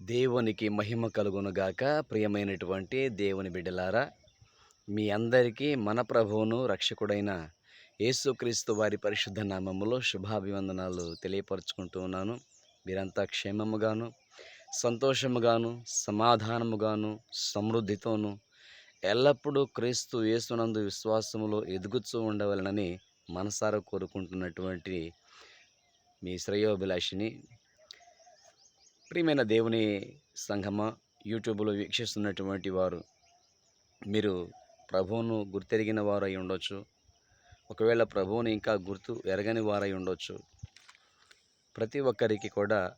దేవునికి మహిమ కలుగునుగాక ప్రియమైనటువంటి దేవుని బిడ్డలారా మీ అందరికీ మన ప్రభువును రక్షకుడైన యేసుక్రీస్తు వారి పరిశుద్ధ నామములో శుభాభివందనాలు తెలియపరుచుకుంటూ ఉన్నాను. మీరంతా క్షేమముగాను సంతోషముగాను సమాధానముగాను సమృద్ధితోనూ ఎల్లప్పుడూ క్రీస్తు యేసునందు విశ్వాసములో ఎదుగుతూ ఉండవలనని మనసారా కోరుకుంటున్నటువంటి మీ శ్రేయోభిలాషిని ప్రియమైన దేవుని సంఘమా యూట్యూబ్లో వీక్షిస్తున్నటువంటి వారు మీరు ప్రభువును గుర్తెరిగిన వారు అయి ఉండొచ్చు. ఒకవేళ ప్రభువుని ఇంకా గుర్తు ఎరగని వారై ఉండొచ్చు. ప్రతి ఒక్కరికి కూడా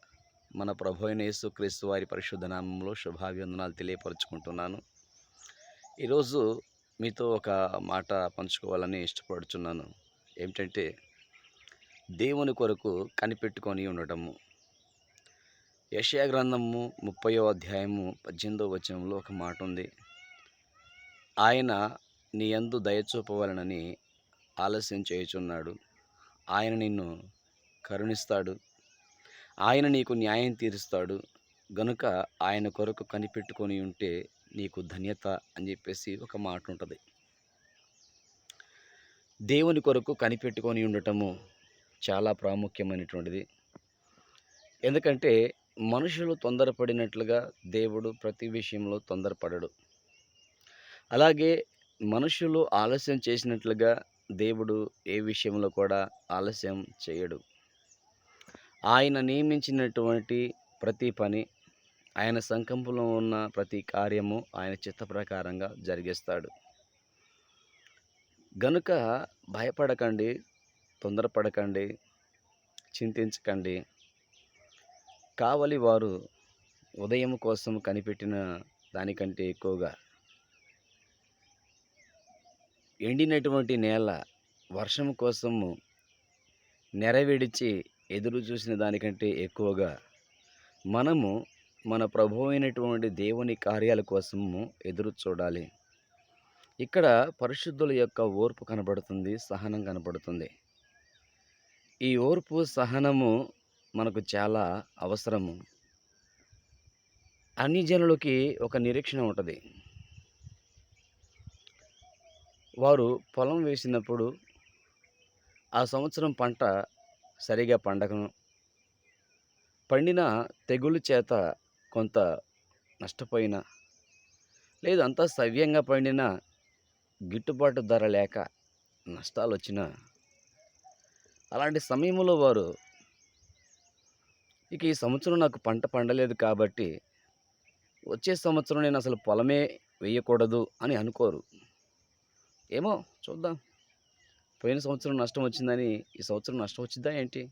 మన ప్రభు అయిన యేసుక్రీస్తు వారి పరిశుద్ధ నామంలో శుభాభివందనాలు తెలియపరుచుకుంటున్నాను. ఈరోజు మీతో ఒక మాట పంచుకోవాలని ఇష్టపడుచున్నాను. ఏమిటంటే దేవుని కొరకు కనిపెట్టుకొని ఉండటము. యషయా గ్రంథము ముప్పయో అధ్యాయము పద్దెనిమిదో వచనంలో ఒక మాట ఉంది. ఆయన నీ యందు దయచూపవలనని ఆలస్యం చేయుచున్నాడు. ఆయన నిన్ను కరుణిస్తాడు. ఆయన నీకు న్యాయం తీరుస్తాడు. గనుక ఆయన కొరకు కనిపెట్టుకొని ఉంటే నీకు ధన్యత అని చెప్పేసి ఒక మాట ఉంటుంది. దేవుని కొరకు కనిపెట్టుకొని ఉండటము చాలా ప్రాముఖ్యమైనటువంటిది. ఎందుకంటే మనుషులు తొందరపడినట్లుగా దేవుడు ప్రతి విషయంలో తొందరపడడు. అలాగే మనుషులు ఆలస్యం చేసినట్లుగా దేవుడు ఏ విషయంలో కూడా ఆలస్యం చేయడు. ఆయన నియమించినటువంటి ప్రతి పని ఆయన సంకల్పంలో ఉన్న ప్రతి కార్యము ఆయన చిత్త ప్రకారంగా జరిగిస్తాడు. గనుక భయపడకండి తొందరపడకండి చింతించకండి. కావలి వారు ఉదయం కోసం కనిపెట్టిన దానికంటే ఎక్కువగా ఎండినటువంటి నేల వర్షం కోసము నెరవేడిచి ఎదురు చూసిన దానికంటే ఎక్కువగా మనము మన ప్రభు అయినటువంటి దేవుని కార్యాల కోసము ఎదురు చూడాలి. ఇక్కడ పరిశుద్ధుల యొక్క ఓర్పు కనబడుతుంది సహనం కనబడుతుంది. ఈ ఓర్పు సహనము మనకు చాలా అవసరము. అన్ని జనులకి ఒక నిరీక్షణ ఉంటుంది. వారు పొలం వేసినప్పుడు ఆ సంవత్సరం పంట సరిగా పండగను పండిన తెగులు చేత కొంత నష్టపోయిన లేదు అంతా సవ్యంగా పండిన గిట్టుబాటు ధర లేక నష్టాలు వచ్చిన అలాంటి సమయంలో వారు ఇక ఈ సంవత్సరం నాకు పంట పండలేదు కాబట్టి వచ్చే సంవత్సరం నేను అసలు పొలమే వేయకూడదు అని అనుకోరు. ఏమో చూద్దాం. పోయిన సంవత్సరం నష్టం వచ్చిందని ఈ సంవత్సరం నష్టం వచ్చిందా ఏంటి?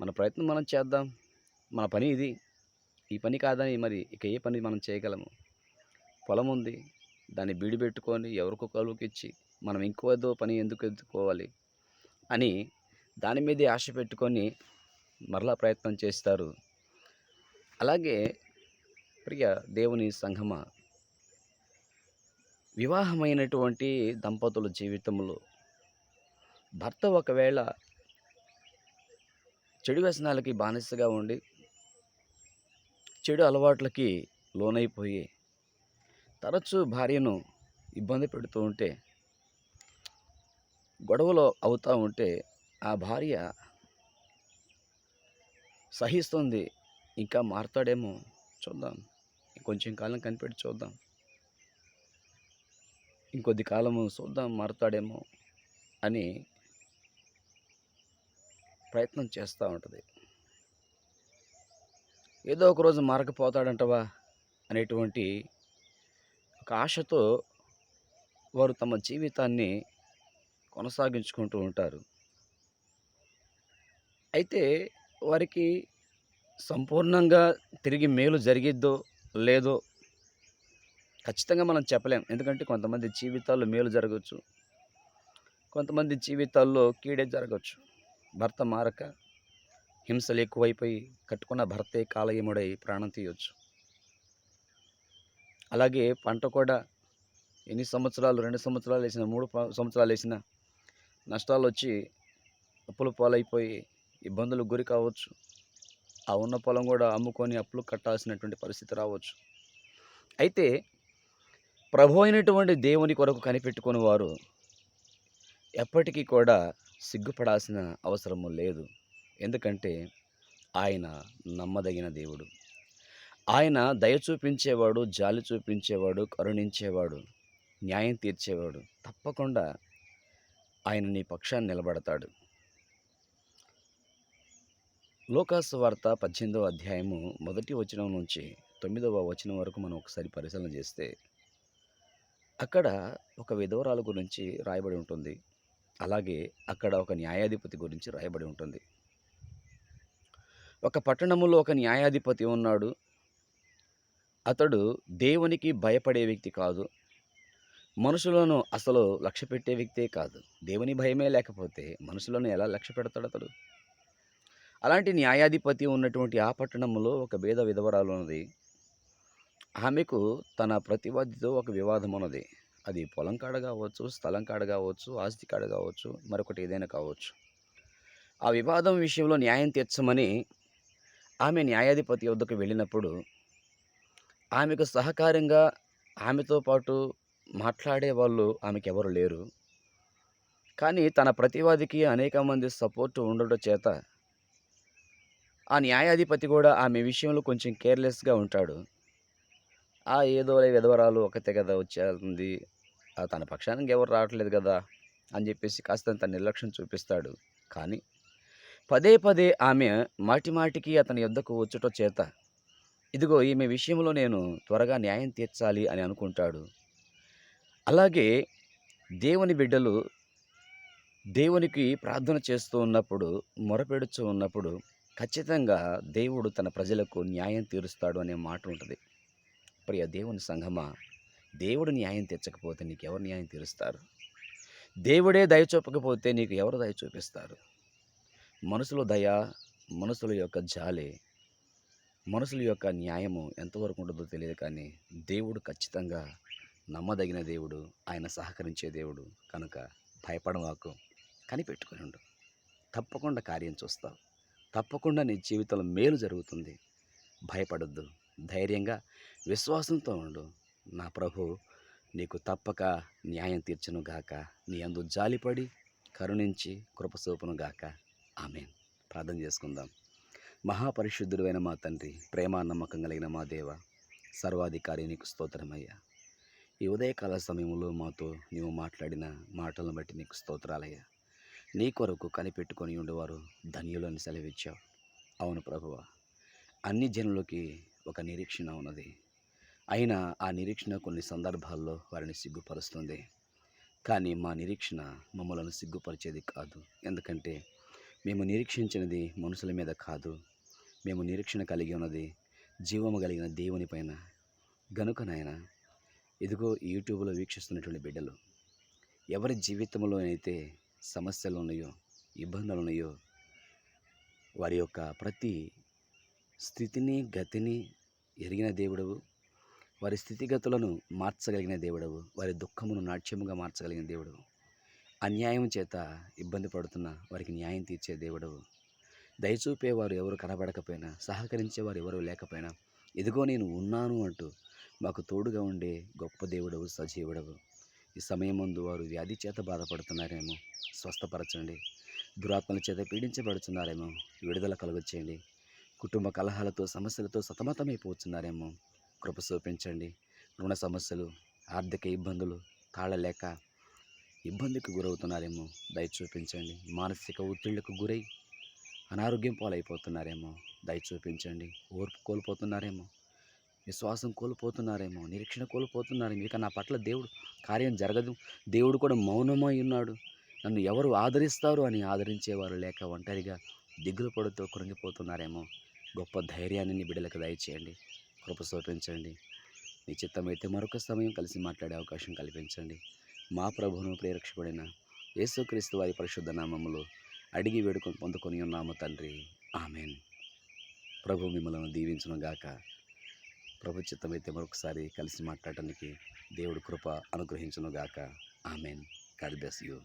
మన ప్రయత్నం మనం చేద్దాం. మన పని ఇది. ఈ పని కాదని మరి ఇక ఏ పని మనం చేయగలము? పొలం ఉంది. దాన్ని బీడి పెట్టుకొని ఎవరికో కలువుకి ఇచ్చి మనం ఇంకోదో పని ఎందుకు ఎత్తుకోవాలి అని దాని మీదే ఆశ పెట్టుకొని మరలా ప్రయత్నం చేస్తారు. అలాగే ప్రియ దేవుని సంఘమ వివాహమైనటువంటి దంపతుల జీవితంలో భర్త ఒకవేళ చెడు వ్యసనాలకి బానిసగా ఉండి చెడు అలవాట్లకి లోనైపోయి తరచూ భార్యను ఇబ్బంది పెడుతూ ఉంటే గొడవలు అవుతూ ఉంటే ఆ భార్య సహిస్తుంది. ఇంకా మారుతాడేమో చూద్దాం. కొంచెం కాలం కనిపెట్టి చూద్దాం. ఇంకొద్ది కాలము చూద్దాం మారుతాడేమో అని ప్రయత్నం చేస్తూ ఉంటుంది. ఏదో ఒక రోజు మారకపోతాడంటవా అనేటువంటి ఒక ఆశతో వారు తమ జీవితాన్ని కొనసాగించుకుంటూ ఉంటారు. అయితే వారికి సంపూర్ణంగా తిరిగి మేలు జరిగిద్దో లేదో ఖచ్చితంగా మనం చెప్పలేం. ఎందుకంటే కొంతమంది జీవితాల్లో మేలు జరగవచ్చు కొంతమంది జీవితాల్లో కీడే జరగవచ్చు భర్త మారక హింసలు ఎక్కువైపోయి కట్టుకున్న భర్తే కాలయముడై ప్రాణం తీయవచ్చు అలాగే పంట కూడా ఎన్ని సంవత్సరాలు రెండు సంవత్సరాలు వేసిన మూడు సంవత్సరాలు వేసిన నష్టాలు వచ్చి అప్పులు పాలైపోయి ఇబ్బందులకు గురి కావచ్చు. ఆ ఉన్న పొలం కూడా అమ్ముకొని అప్పులు కట్టాల్సినటువంటి పరిస్థితి రావచ్చు. అయితే ప్రభు అయినటువంటి దేవుని కొరకు కనిపెట్టుకుని వారు ఎప్పటికీ కూడా సిగ్గుపడాల్సిన అవసరము లేదు. ఎందుకంటే ఆయన నమ్మదగిన దేవుడు. ఆయన దయ చూపించేవాడు జాలి చూపించేవాడు కరుణించేవాడు న్యాయం తీర్చేవాడు. తప్పకుండా ఆయన నీ పక్షాన్ని నిలబడతాడు. లోకాసు వార్త పద్దెనిమిదవ అధ్యాయము మొదటి వచనం నుంచి తొమ్మిదవ వచనం వరకు మనం ఒకసారి పరిశీలన చేస్తే అక్కడ ఒక విధవరాలు గురించి రాయబడి ఉంటుంది. అలాగే అక్కడ ఒక న్యాయాధిపతి గురించి రాయబడి ఉంటుంది. ఒక పట్టణములో ఒక న్యాయాధిపతి ఉన్నాడు. అతడు దేవునికి భయపడే వ్యక్తి కాదు. మనుషులను అసలు లక్ష్య పెట్టే వ్యక్తే కాదు. దేవుని భయమే లేకపోతే మనుషులను ఎలా లక్ష్య పెడతాడు అతడు? అలాంటి న్యాయాధిపతి ఉన్నటువంటి ఆ పట్టణంలో ఒక భేద విధవరాలు ఉన్నది. ఆమెకు తన ప్రతివాదితో ఒక వివాదం ఉన్నది. అది పొలం కాడ కావచ్చు స్థలం కాడ కావచ్చు ఆస్తి కాడ కావచ్చు మరొకటి ఏదైనా కావచ్చు. ఆ వివాదం విషయంలో న్యాయం తీర్చమని ఆమె న్యాయాధిపతి వద్దకు వెళ్ళినప్పుడు ఆమెకు సహకారంగా ఆమెతో పాటు మాట్లాడే వాళ్ళు ఆమెకు ఎవరు లేరు. కానీ తన ప్రతివాదికి అనేక మంది సపోర్ట్ ఉండడం చేత ఆ న్యాయాధిపతి కూడా ఆమె విషయంలో కొంచెం కేర్లెస్గా ఉంటాడు. ఆ ఏదో విధవరాలు ఒకతే కదా వచ్చేస్తుంది. ఆ తన పక్షానికి ఎవరు రావట్లేదు కదా అని చెప్పేసి కాస్తంత నిర్లక్ష్యం చూపిస్తాడు. కానీ పదే పదే ఆమె మాటి మాటికి అతని యొద్దకు వచ్చుట చేత ఇదిగో ఈమె విషయంలో నేను త్వరగా న్యాయం తీర్చాలి అని అనుకుంటాడు. అలాగే దేవుని బిడ్డలు దేవునికి ప్రార్థన చేస్తూ ఉన్నప్పుడు మొరపెడుచు ఉన్నప్పుడు ఖచ్చితంగా దేవుడు తన ప్రజలకు న్యాయం తీరుస్తాడు అనే మాట ఉంటుంది. ప్రియ దేవుని సంఘమా దేవుడు న్యాయం తెచ్చకపోతే నీకు ఎవరు న్యాయం తీరుస్తారు? దేవుడే దయ చూపకపోతే నీకు ఎవరు దయ చూపిస్తారు? మనుషుల దయ మనుషుల యొక్క జాలి మనుషుల యొక్క న్యాయము ఎంతవరకు ఉంటుందో తెలియదు కానీ దేవుడు ఖచ్చితంగా నమ్మదగిన దేవుడు ఆయన సహకరించే దేవుడు కనుక భయపడవాకు కనిపెట్టుకుని ఉండు. తప్పకుండా కార్యం చూస్తావు. తప్పకుండా నీ జీవితంలో మేలు జరుగుతుంది. భయపడొద్దు. ధైర్యంగా విశ్వాసంతో ఉండు. నా ప్రభు నీకు తప్పక న్యాయం తీర్చును గాక. నీ అందు జాలిపడి కరుణించి కృపసోపును గాక. ఆమె ప్రార్థన చేసుకుందాం. మహాపరిశుద్ధుడైన మా తండ్రి ప్రేమ నమ్మకం కలిగిన మా దేవ సర్వాధికారి నీకు స్తోత్రమయ్యా. ఈ ఉదయకాల సమయంలో మాతో నీవు మాట్లాడిన మాటలను బట్టి నీకు స్తోత్రాలయ్యా. నీ కొరకు కనిపెట్టుకొని ఉండేవారు ధన్యులని సెలవిచ్చావు. అవును ప్రభువ అన్ని జనులకి ఒక నిరీక్షణ ఉన్నది. అయినా ఆ నిరీక్షణ కొన్ని సందర్భాల్లో వారిని సిగ్గుపరుస్తుంది. కానీ మా నిరీక్షణ మమ్మలను సిగ్గుపరిచేది కాదు. ఎందుకంటే మేము నిరీక్షించినది మనుషుల మీద కాదు. మేము నిరీక్షణ కలిగి ఉన్నది జీవము కలిగిన దేవుని పైన. గనుకనైనా ఇదిగో యూట్యూబ్లో వీక్షిస్తున్నటువంటి బిడ్డలు ఎవరి జీవితంలోనైతే సమస్యలు ఉన్నాయో ఇబ్బందులు ఉన్నాయో వారి యొక్క ప్రతి స్థితిని గతిని ఎరిగిన దేవుడవు. వారి స్థితిగతులను మార్చగలిగిన దేవుడవు. వారి దుఃఖమును నాట్యముగా మార్చగలిగిన దేవుడవు. అన్యాయం చేత ఇబ్బంది పడుతున్న వారికి న్యాయం తీర్చే దేవుడవు. దయచూపేవారు ఎవరు కనబడకపోయినా సహకరించేవారు ఎవరు లేకపోయినా ఇదిగో నేను ఉన్నాను అంటూ మాకు తోడుగా ఉండే గొప్ప దేవుడవు సజీవుడవు. ఈ సమయం ముందు వారు వ్యాధి చేత బాధపడుతున్నారేమో స్వస్థపరచండి. దురాత్మల చేత పీడించబడుతున్నారేమో విడుదల కలుగొచ్చేయండి కుటుంబ కలహాలతో సమస్యలతో సతమతమైపోతున్నారేమో కృప చూపించండి. రుణ సమస్యలు ఆర్థిక ఇబ్బందులు తాళలేక ఇబ్బందికి గురవుతున్నారేమో దయ చూపించండి. మానసిక ఒత్తిళ్ళకు గురై అనారోగ్యం పాలైపోతున్నారేమో దయ చూపించండి. ఓర్పు కోల్పోతున్నారేమో విశ్వాసం కోల్పోతున్నారేమో నిరీక్షణ కోల్పోతున్నారేమో ఇక నా పట్ల దేవుడు కార్యం జరగదు. దేవుడు కూడా మౌనమై ఉన్నాడు. నన్ను ఎవరు ఆదరిస్తారు అని ఆదరించేవారు లేక ఒంటరిగా దిగులు పడుతూ కృంగిపోతున్నారేమో. గొప్ప ధైర్యాన్ని నీ బిడ్డలకు దయచేయండి. కృప చూపించండి నీ చిత్తమైతే మరొక సమయం కలిసి మాట్లాడే అవకాశం కల్పించండి. మా ప్రభువును ప్రేరక్షకుడైన యేసుక్రీస్తు వారి పరిశుద్ధ నామములో అడిగి వేడుకొని పొందుకొని ఉన్నాము తండ్రి. ఆమెన్. ప్రభు మిమ్మల్ని దీవించును గాక మరొకసారి కలిసి మాట్లాడటానికి దేవుడు కృప అనుగ్రహించును గాక ఆమెన్. God bless you.